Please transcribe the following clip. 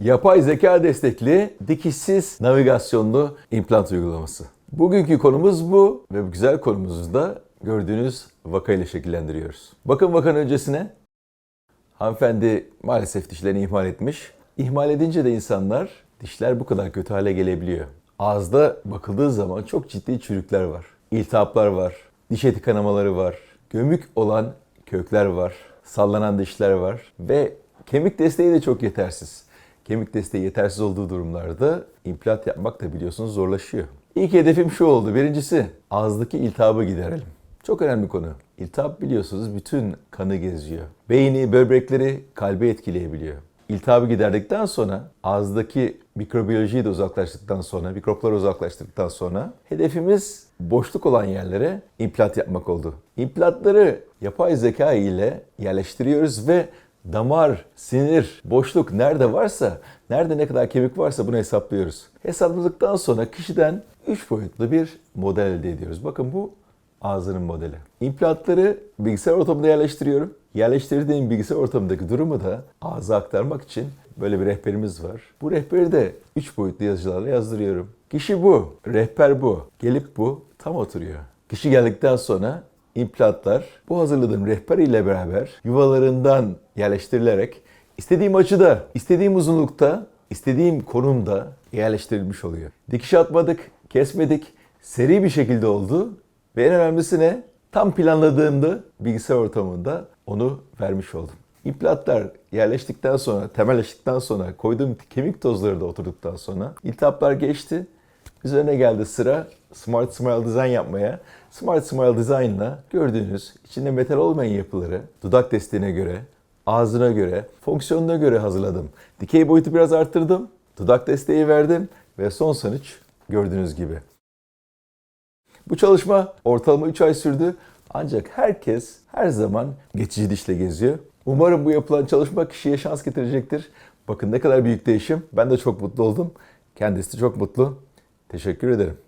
Yapay zeka destekli dikişsiz navigasyonlu implant uygulaması. Bugünkü konumuz bu ve bu güzel konumuzu da gördüğünüz vakayla şekillendiriyoruz. Bakın vakanın öncesine. Hanımefendi maalesef dişlerini ihmal etmiş. İhmal edince de insanlar dişler bu kadar kötü hale gelebiliyor. Ağızda bakıldığı zaman çok ciddi çürükler var. İltihaplar var. Diş eti kanamaları var. Gömük olan kökler var. Sallanan dişler var. Ve kemik desteği de çok yetersiz. Kemik desteği yetersiz olduğu durumlarda implant yapmak da biliyorsunuz zorlaşıyor. İlk hedefim şu oldu. Birincisi ağızdaki iltihabı giderelim. Çok önemli konu. İltihap biliyorsunuz bütün kanı geziyor. Beyni, böbrekleri, kalbi etkileyebiliyor. İltihabı giderdikten sonra ağızdaki mikrobiyolojiyi de uzaklaştıktan sonra, mikropları uzaklaştırdıktan sonra hedefimiz boşluk olan yerlere implant yapmak oldu. İmplantları yapay zeka ile yerleştiriyoruz ve damar, sinir, boşluk nerede varsa, nerede ne kadar kemik varsa bunu hesaplıyoruz. Hesapladıktan sonra kişiden 3 boyutlu bir model elde ediyoruz. Bakın bu ağzının modeli. İmplantları bilgisayar ortamında yerleştiriyorum. Yerleştirdiğim bilgisayar ortamındaki durumu da ağza aktarmak için böyle bir rehberimiz var. Bu rehberi de 3 boyutlu yazıcılarla yazdırıyorum. Kişi bu, rehber bu, gelip bu tam oturuyor. Kişi geldikten sonra implantlar bu hazırladığım rehber ile beraber yuvalarından yerleştirilerek istediğim açıda, istediğim uzunlukta, istediğim konumda yerleştirilmiş oluyor. Dikiş atmadık, kesmedik, seri bir şekilde oldu ve en önemlisi ne? Tam planladığımda bilgisayar ortamında onu vermiş oldum. İmplantlar yerleştikten sonra, temelleştikten sonra, koyduğum kemik tozları da oturduktan sonra iltihaplar geçti. Üzerine geldi sıra Smart Smile Design yapmaya. Smart Smile Design'la gördüğünüz içinde metal olmayan yapıları dudak desteğine göre, ağzına göre, fonksiyonuna göre hazırladım. Dikey boyutu biraz arttırdım, dudak desteği verdim ve son sonuç gördüğünüz gibi. Bu çalışma ortalama 3 ay sürdü. Ancak herkes her zaman geçici dişle geziyor. Umarım bu yapılan çalışma kişiye şans getirecektir. Bakın ne kadar büyük değişim. Ben de çok mutlu oldum. Kendisi de çok mutlu. Teşekkür ederim.